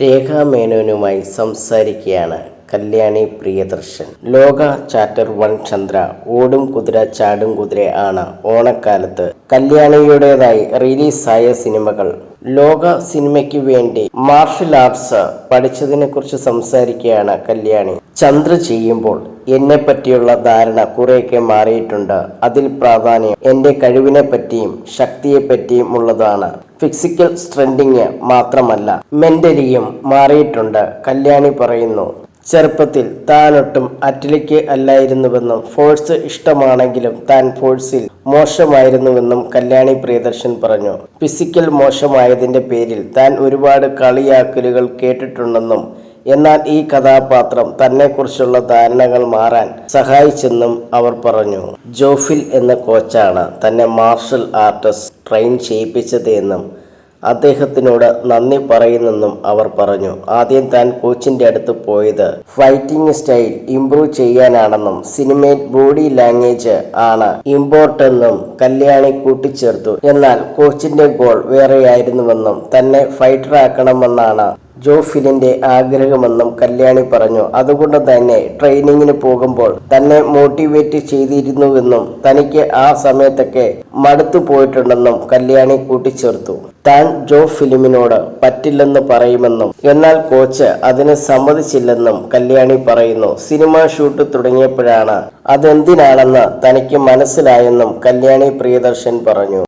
രേഖാ മേനോനുമായി സംസാരിക്കുകയാണ് കല്യാണി പ്രിയദർശൻ. ലോക chapter one Chandra ഓടും കുതിര ചാടും കുതിര ആണ് ഓണക്കാലത്ത് കല്യാണിയുടേതായി റിലീസായ സിനിമകൾ. ലോക സിനിമയ്ക്ക് വേണ്ടി മാർഷൽ ആർട്സ് പഠിച്ചതിനെ കുറിച്ച് സംസാരിക്കുകയാണ് കല്യാണി. ചന്ദ്ര ചെയ്യുമ്പോൾ എന്നെ പറ്റിയുള്ള ധാരണ കുറെയൊക്കെ മാറിയിട്ടുണ്ട്. അതിൽ പ്രാധാന്യം എന്റെ കഴിവിനെ പറ്റിയും ശക്തിയെ പറ്റിയും ഉള്ളതാണ്. ഫിസിക്കൽ സ്ട്രെങ്തിങ് മാത്രമല്ല മെന്റലിയും മാറിയിട്ടുണ്ട്. കല്യാണി പറയുന്നു ചെറുപ്പത്തിൽ താനൊട്ടും അറ്റലിക്ക് അല്ലായിരുന്നുവെന്നും ഫോഴ്സ് ഇഷ്ടമാണെങ്കിലും താൻ ഫോഴ്സിൽ മോശമായിരുന്നുവെന്നും കല്യാണി പ്രിയദർശൻ പറഞ്ഞു. ഫിസിക്കൽ മോശമായതിന്റെ പേരിൽ താൻ ഒരുപാട് കളിയാക്കലുകൾ കേട്ടിട്ടുണ്ടെന്നും എന്നാൽ ഈ കഥാപാത്രം തന്നെക്കുറിച്ചുള്ള ധാരണകൾ മാറാൻ സഹായിച്ചെന്നും അവർ പറഞ്ഞു. ജോഫിൽ എന്ന കോച്ചാണ് തന്നെ മാർഷൽ ആർട്ടിസ്റ്റ് ട്രെയിൻ ചെയ്യിപ്പിച്ചത് എന്നും അദ്ദേഹത്തിനോട് നന്ദി പറയുന്നെന്നും അവർ പറഞ്ഞു. ആദ്യം താൻ കോച്ചിന്റെ അടുത്ത് പോയത് ഫൈറ്റിംഗ് സ്റ്റൈൽ ഇംപ്രൂവ് ചെയ്യാനാണെന്നും സിനിമയിൽ ബോഡി ലാംഗ്വേജ് ആണ് ഇമ്പോർട്ടെന്നും കല്യാണി കൂട്ടിച്ചേർത്തു. എന്നാൽ കോച്ചിന്റെ ഗോൾ വേറെയായിരുന്നുവെന്നും തന്നെ ഫൈറ്ററാക്കണമെന്നാണ് ജോഫിലിന്റെ ആഗ്രഹമെന്നും കല്യാണി പറഞ്ഞു. അതുകൊണ്ട് തന്നെ ട്രെയിനിങ്ങിന് പോകുമ്പോൾ തന്നെ മോട്ടിവേറ്റ് ചെയ്തിരുന്നുവെന്നും തനിക്ക് ആ സമയത്തൊക്കെ മടുത്തു പോയിട്ടുണ്ടെന്നും കല്യാണി കൂട്ടിച്ചേർത്തു. താൻ ജോ ഫിലിമിനോട് പറ്റില്ലെന്ന് പറയുമെന്നും എന്നാൽ കോച്ച് അതിന് സമ്മതിച്ചില്ലെന്നും കല്യാണി പറയുന്നു. സിനിമ ഷൂട്ട് തുടങ്ങിയപ്പോഴാണ് അതെന്തിനാണെന്ന് തനിക്ക് മനസ്സിലായെന്നും കല്യാണി പ്രിയദർശൻ പറഞ്ഞു.